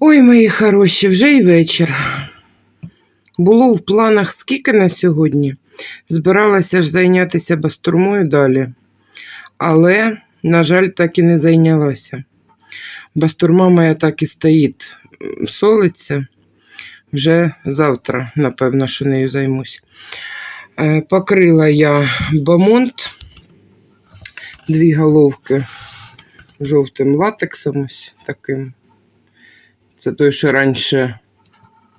Ой, мої хороші, вже й вечір. Було в планах скільки на сьогодні. Збиралася ж зайнятися бастурмою далі. Але, на жаль, так і не зайнялася. Бастурма моя так і стоїть, солиться. Вже завтра, напевно, що нею займусь. Е, Покрила я бамонт, дві головки жовтим латексом ось таким. Це той, що раніше,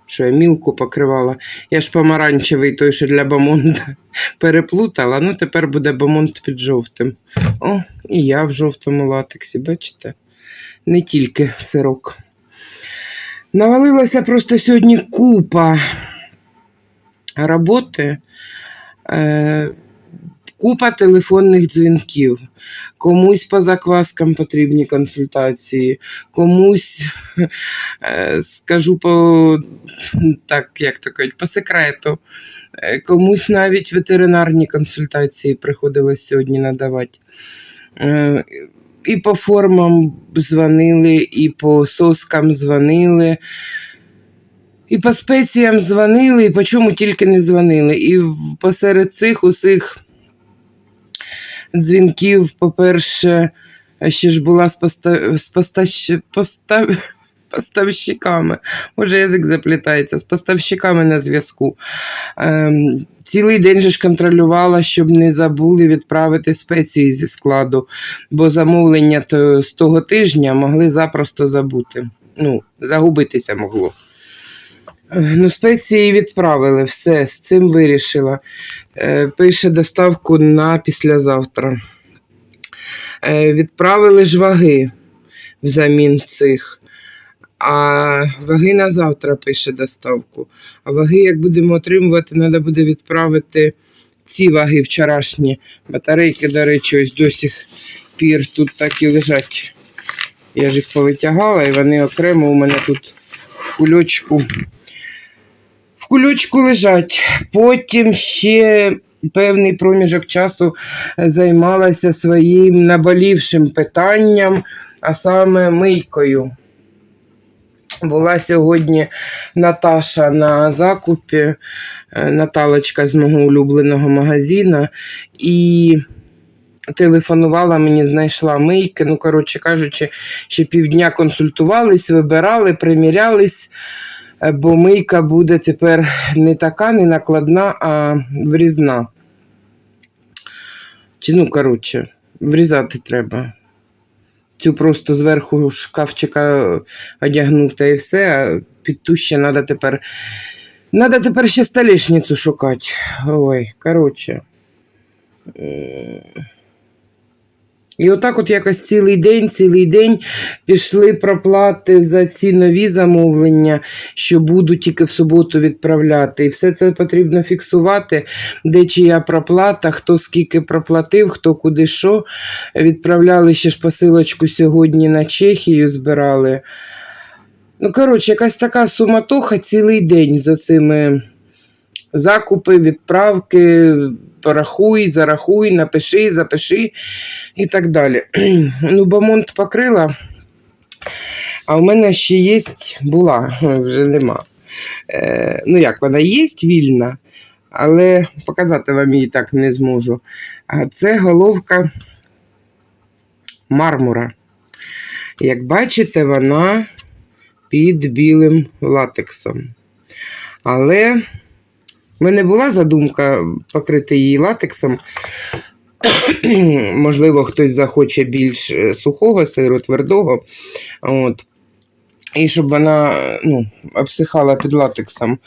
що я мілку покривала. Я ж помаранчевий, той, що для бамонта переплутала. Ну, тепер буде бамонт під жовтим. О, і я в жовтому латексі, бачите? Не тільки сирок. Навалилася просто сьогодні купа роботи. Е, Купа телефонних дзвінків. Комусь по закваскам потрібні консультації, комусь, е, скажу по, так, як то кажуть, по секрету, е, комусь навіть ветеринарні консультації приходилось сьогодні надавати. І по формам дзвонили, і по соскам дзвонили. І по спеціям дзвонили, і по чому тільки не дзвонили. І посеред цих усіх дзвінків, по-перше, ще ж була з, поста... поставщиками. Може, язик заплітається, з поставщиками на зв'язку. Ем, цілий день же ж контролювала, щоб не забули відправити спеції зі складу, бо замовлення то, з того тижня могли запросто забути. Ну, загубитися могло. Е, Ну, спеції відправили, все, з цим вирішила. Е, Пише доставку на післязавтра. Е, Відправили ж ваги взамін цих. А ваги на завтра пише доставку. А ваги, як будемо отримувати, треба буде відправити ці ваги вчорашні. Батарейки, до речі, ось до сих пір тут так і лежать. Я ж їх повитягала, і вони окремо у мене тут в кульочку в кульочку лежать. Потім ще певний проміжок часу займалася своїм наболівшим питанням, а саме мийкою. Була сьогодні Наташа на закупі, е, Наталочка з мого улюбленого магазину, і телефонувала мені, знайшла мийки. Ну, коротше кажучи, ще півдня консультувались, вибирали, примірялись. Е, бо мийка буде тепер не така, не накладна, а врізна. Чи, ну, коротше, врізати треба. Цю просто зверху шкафчика одягнув та і все, а під ту ще треба тепер. Надо тепер ще столішницю шукати. Ой, коротше. І отак от якось цілий день, цілий день пішли проплати за ці нові замовлення, що буду тільки в суботу відправляти. І все це потрібно фіксувати, де чия проплата, хто скільки проплатив, хто куди що. Відправляли ще ж посилочку сьогодні на Чехію, збирали. Ну, коротше, якась така суматоха цілий день з оцими закупи, відправки, порахуй, зарахуй, напиши, запиши і так далі. ну, бамонт покрила, а в мене ще є, була, вже нема. Е, ну, як вона є вільна, але показати вам її так не зможу. А це головка мармура. Як бачите, вона під білим латексом. Але в мене була задумка покрити її латексом. Можливо, хтось захоче більш е, сухого сиру, твердого. От. І щоб вона ну, обсихала під латексом.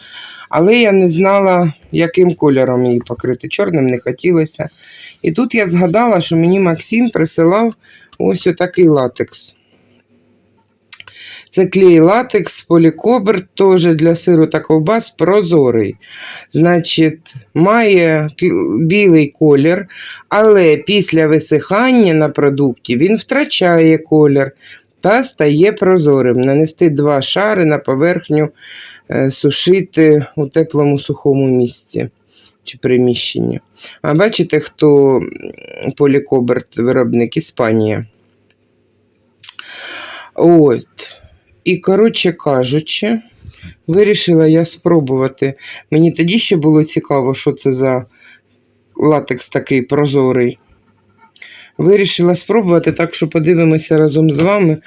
Але я не знала, яким кольором її покрити. Чорним не хотілося. І тут я згадала, що мені Максим присилав ось отакий латекс. Це клей латекс, полікобер, теж для сиру та ковбас прозорий. Значить, має білий колір, але після висихання на продукті він втрачає колір. та стає прозорим. Нанести два шари на поверхню, е, сушити у теплому сухому місці чи приміщенні. А бачите, хто полікоберт виробник Іспанія. От. І, коротше кажучи, вирішила я спробувати. Мені тоді ще було цікаво, що це за латекс такий прозорий. Вирішила спробувати, так що подивимося разом з вами,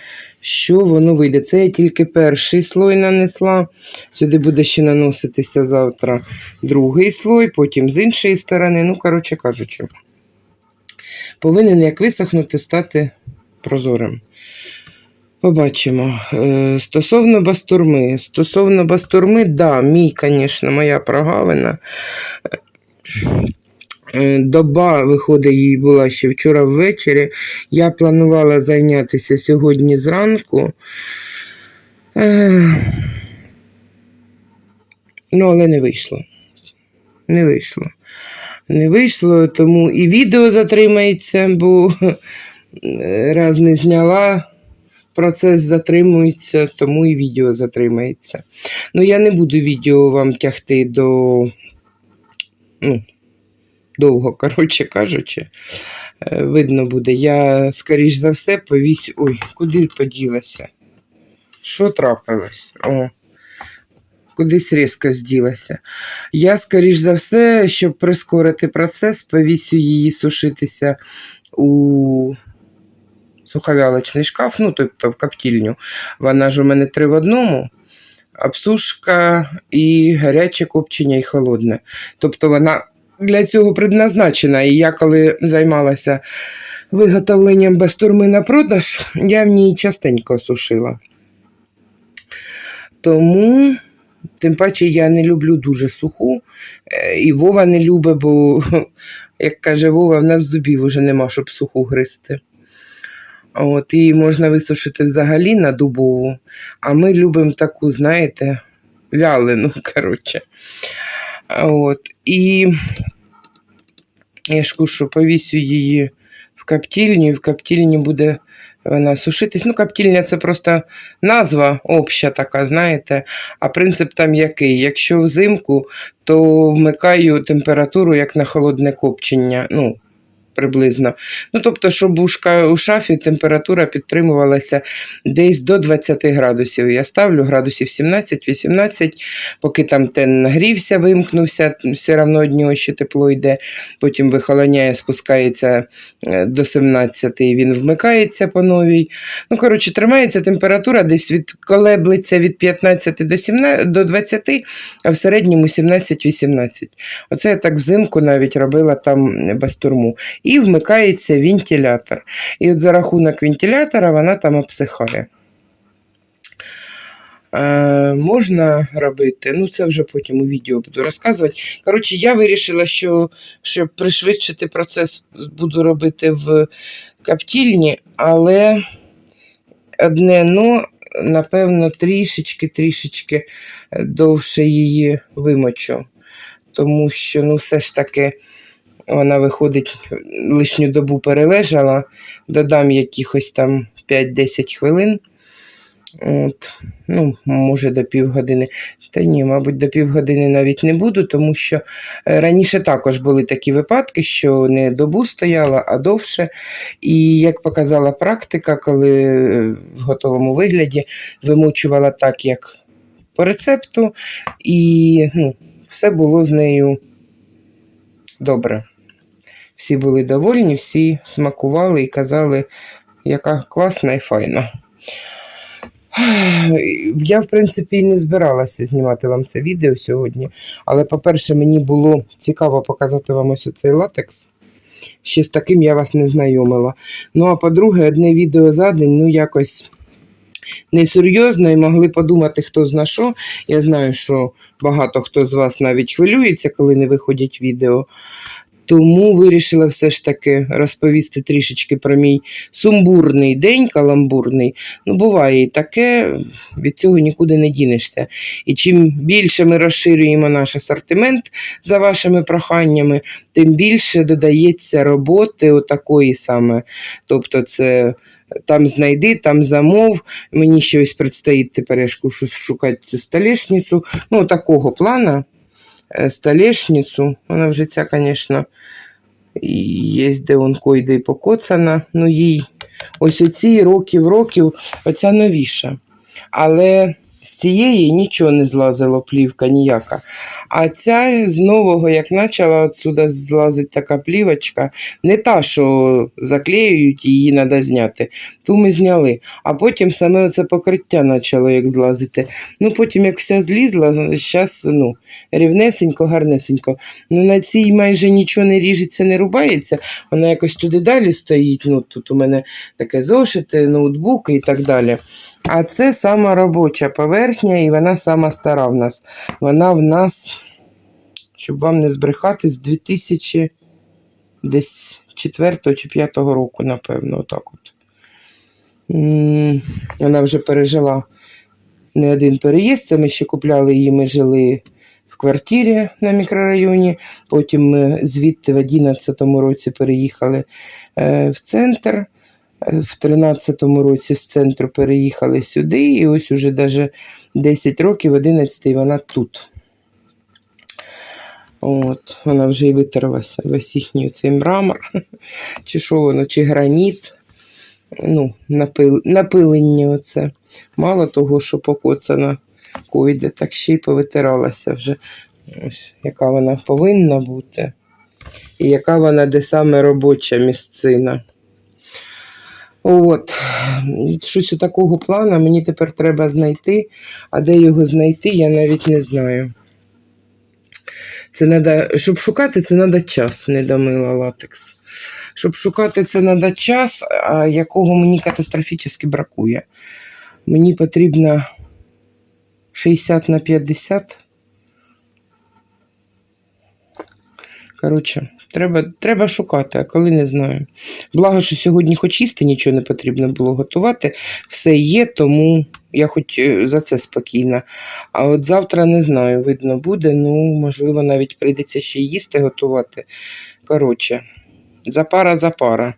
що воно вийде. Це я тільки перший слой нанесла. Сюди буде ще наноситися завтра другий слой, потім з іншої сторони. Ну, коротше кажучи, повинен як висохнути, стати прозорим. Побачимо. Е, Стосовно бастурми. Стосовно бастурми, да, мій, звісно, моя прогалина. Е, Доба, виходить, їй була ще вчора ввечері. Я планувала зайнятися сьогодні зранку. Е, Ну, але не вийшло. Не вийшло. Не вийшло, тому і відео затримається, бо раз не зняла, процес затримується, тому і відео затримається. Ну, я не буду відео вам тягти до. Ну, довго, коротше кажучи. Е, Видно буде. Я, скоріш за все, повісь. Ой, куди поділася? Що трапилось? О, кудись різко зділася. Я, скоріш за все, щоб прискорити процес, повісю її сушитися у суховялочний шкаф, ну, тобто в коптільню. Вона ж у мене три в одному. Обсушка і гаряче копчення, і холодне. Тобто вона для цього предназначена. І я коли займалася виготовленням бастурми на продаж, я в ній частенько сушила. Тому, тим паче, я не люблю дуже суху. Е, І Вова не любить, бо, як каже Вова, в нас зубів уже нема, щоб суху гризти. От, її можна висушити взагалі на дубову, а ми любимо таку, знаєте, вялену, коротше. От, і я ж кушу, повісю її в коптільню, і в коптільні буде вона сушитись. Ну, коптільня це просто назва обща така, знаєте. А принцип там який? Якщо взимку, то вмикаю температуру як на холодне копчення. Ну, приблизно. Ну, тобто, щоб у, шафі температура підтримувалася десь до 20 градусів. Я ставлю градусів 17-18, поки там тен нагрівся, вимкнувся, все одно від нього ще тепло йде, потім вихолоняє, спускається е, до 17 і він вмикається по новій. Ну, коротше, тримається температура десь від колеблиться від 15 до 17, до 20, а в середньому 17-18. Оце я так взимку навіть робила там бастурму. І вмикається вентилятор. І от за рахунок вентилятора вона там обсихає. Е, можна робити, ну це вже потім у відео буду розказувати. Коротше, я вирішила, що щоб пришвидшити процес, буду робити в коптільні, але одне ну, напевно, трішечки-трішечки довше її вимочу. Тому що, ну, все ж таки, вона виходить, лишню добу перележала, додам якихось там 5-10 хвилин. От, ну, може, до півгодини. Та ні, мабуть, до півгодини навіть не буду, тому що е, раніше також були такі випадки, що не добу стояла, а довше. І як показала практика, коли е, в готовому вигляді вимочувала так, як по рецепту, і ну, все було з нею добре. Всі були довольні, всі смакували і казали, яка класна і файна. Я, в принципі, не збиралася знімати вам це відео сьогодні. Але, по-перше, мені було цікаво показати вам ось цей латекс. Ще з таким я вас не знайомила. Ну, а по-друге, одне відео за день, ну, якось несерйозно, і могли подумати, хто зна що. Я знаю, що багато хто з вас навіть хвилюється, коли не виходять відео. Тому вирішила все ж таки розповісти трішечки про мій сумбурний день, каламбурний. Ну, буває і таке, від цього нікуди не дінешся. І чим більше ми розширюємо наш асортимент за вашими проханнями, тим більше додається роботи отакої саме. Тобто, це там знайди, там замов. Мені щось предстоїть тепер я шукати цю столешницю. Ну, такого плана. Е, Столешницю. Вона вже ця, звісно, є де он і покоцана. Ну, їй ось оці років, років, оця новіша. Але з цієї нічого не злазило, плівка ніяка. А ця з нового, як почала отсюди злазить така плівочка, не та, що заклеюють, її треба зняти. Ту ми зняли. А потім саме це покриття почало як злазити. Ну, потім, як вся злізла, зараз ну, рівнесенько, гарнесенько. Ну, на цій майже нічого не ріжеться, не рубається. Вона якось туди далі стоїть. Ну, тут у мене таке зошити, ноутбуки і так далі. А це сама робоча поверхня, і вона сама стара в нас. Вона в нас, щоб вам не збрехати, з 2000 десь 4 чи 5 року, напевно, отак от. Вона вже пережила не один переїзд. Це ми ще купляли її, ми жили в квартирі на мікрорайоні. Потім ми звідти в 11-му році переїхали е, в центр. В 13-му році з центру переїхали сюди, і ось уже даже 10 років, 11-й вона тут. От, вона вже і витерлася весь їхній цей мрамор, чи що воно, чи граніт. Ну, напил, напилення оце. Мало того, що покоцана койде, так ще й повитиралася вже. Ось, яка вона повинна бути. І яка вона де саме робоча місцина. От, щось у такого плану мені тепер треба знайти, а де його знайти, я навіть не знаю. Це надо, щоб шукати, це треба час, не домила латекс. Щоб шукати, це треба час, якого мені катастрофічно бракує. Мені потрібно 60 на 50. Коротше, треба, треба шукати, а коли не знаю. Благо, що сьогодні хоч їсти нічого не потрібно було готувати. Все є, тому я хоч е, за це спокійна. А от завтра не знаю, видно буде. Ну, можливо, навіть прийдеться ще їсти готувати. Коротше, запара запара.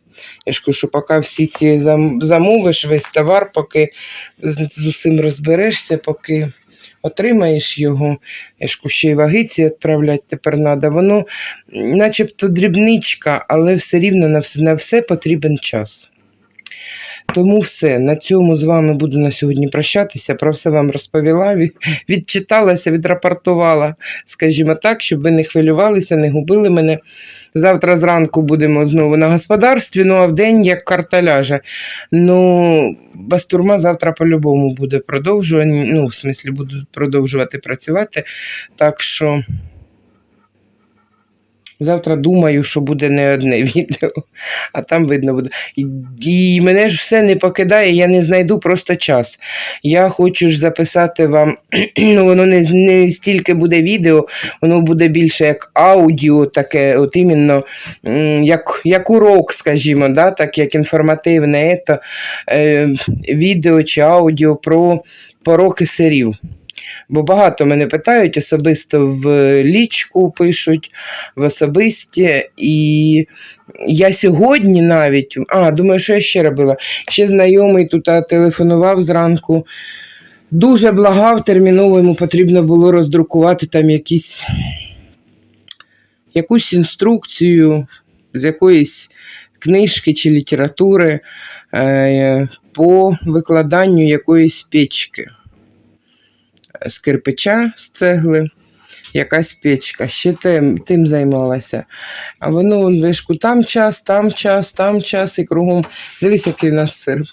Я ж кажу, що поки всі ці замовиш, весь товар, поки з, з усім розберешся, поки отримаєш його, я ж кущі й вагиці відправляти тепер треба. Воно начебто дрібничка, але все рівно на все, на все потрібен час. Тому все. На цьому з вами буду на сьогодні прощатися. Про все вам розповіла, відчиталася, відрапортувала, скажімо так, щоб ви не хвилювалися, не губили мене. Завтра зранку будемо знову на господарстві, ну а в день як карта ляже. Ну, бастурма завтра по-любому буде продовжувати. Ну, в смислі, буду продовжувати працювати. Так що. Завтра думаю, що буде не одне відео, а там видно буде. І, мене ж все не покидає, я не знайду просто час. Я хочу ж записати вам, ну воно не, не стільки буде відео, воно буде більше як аудіо, таке, от іменно як, як урок, скажімо, да, так як інформативне ето, е, відео чи аудіо про пороки сирів. Бо багато мене питають, особисто в лічку пишуть, в особисті. І я сьогодні навіть, а, думаю, що я ще робила. Ще знайомий тут телефонував зранку. Дуже благав, терміново йому потрібно було роздрукувати там якісь, якусь інструкцію з якоїсь книжки чи літератури е, по викладанню якоїсь печки з кирпича, з цегли, якась печка. Ще тим, тим займалася. А воно вишку там час, там час, там час і кругом. Дивись, який в нас сир.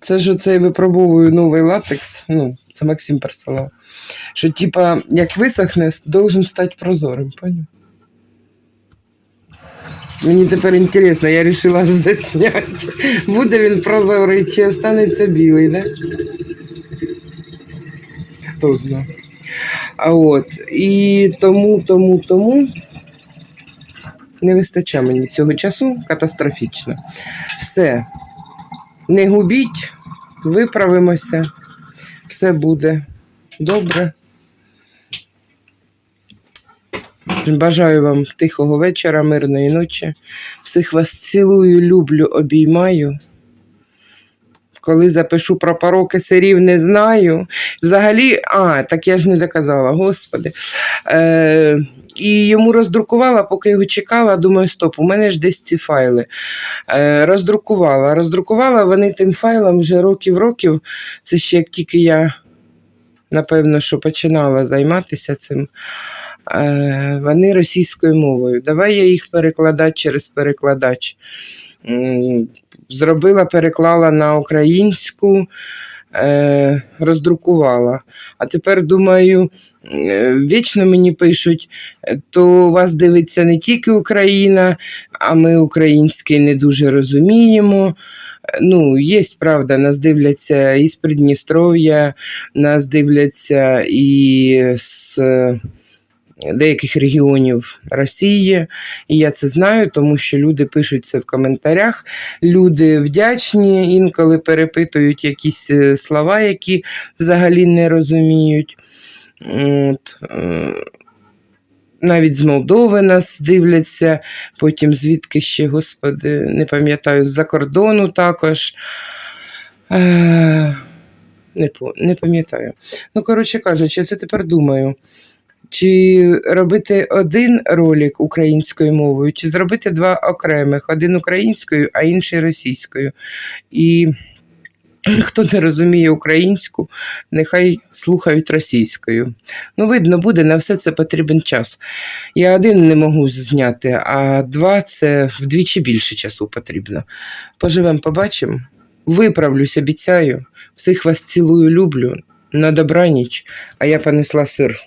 Це ж оцей випробовую новий латекс. Ну, це Максим пересилав. Що, типа, як висохне, должен стати прозорим, поняв? Мені тепер інтересно, я вирішила засняти. Буде він прозорий чи останеться білий, да? Хто знає. От. І тому, тому, тому не вистачає мені цього часу катастрофічно. Все. Не губіть, виправимося, все буде добре. Бажаю вам тихого вечора, мирної ночі. Всіх вас цілую, люблю, обіймаю. Коли запишу про пороки сирів, не знаю. Взагалі, а, так я ж не доказала, господи. Е, і йому роздрукувала, поки його чекала, думаю, стоп, у мене ж десь ці файли. Е, роздрукувала. Роздрукувала вони тим файлом вже років-років. Це ще як тільки я, напевно, що починала займатися цим. Е, вони російською мовою. Давай я їх перекладати через перекладач. Зробила, переклала на українську, е, роздрукувала. А тепер думаю, е, вічно мені пишуть, то вас дивиться не тільки Україна, а ми український не дуже розуміємо. Ну, є правда, нас дивляться і з Придністров'я, нас дивляться і з деяких регіонів Росії. І я це знаю, тому що люди пишуть це в коментарях. Люди вдячні, інколи перепитують якісь е, слова, які взагалі не розуміють. От, е, навіть з Молдови нас дивляться, потім звідки ще, господи, не пам'ятаю, з-за кордону також. Е, не, пам'ятаю. Ну, коротше кажучи, я це тепер думаю. Чи робити один ролик українською мовою, чи зробити два окремих: один українською, а інший російською. І хто не розуміє українську, нехай слухають російською. Ну, видно, буде, на все це потрібен час. Я один не можу зняти, а два це вдвічі більше часу потрібно. Поживемо, побачимо. Виправлюсь, обіцяю. Всіх вас цілую, люблю. На добраніч, а я понесла сир.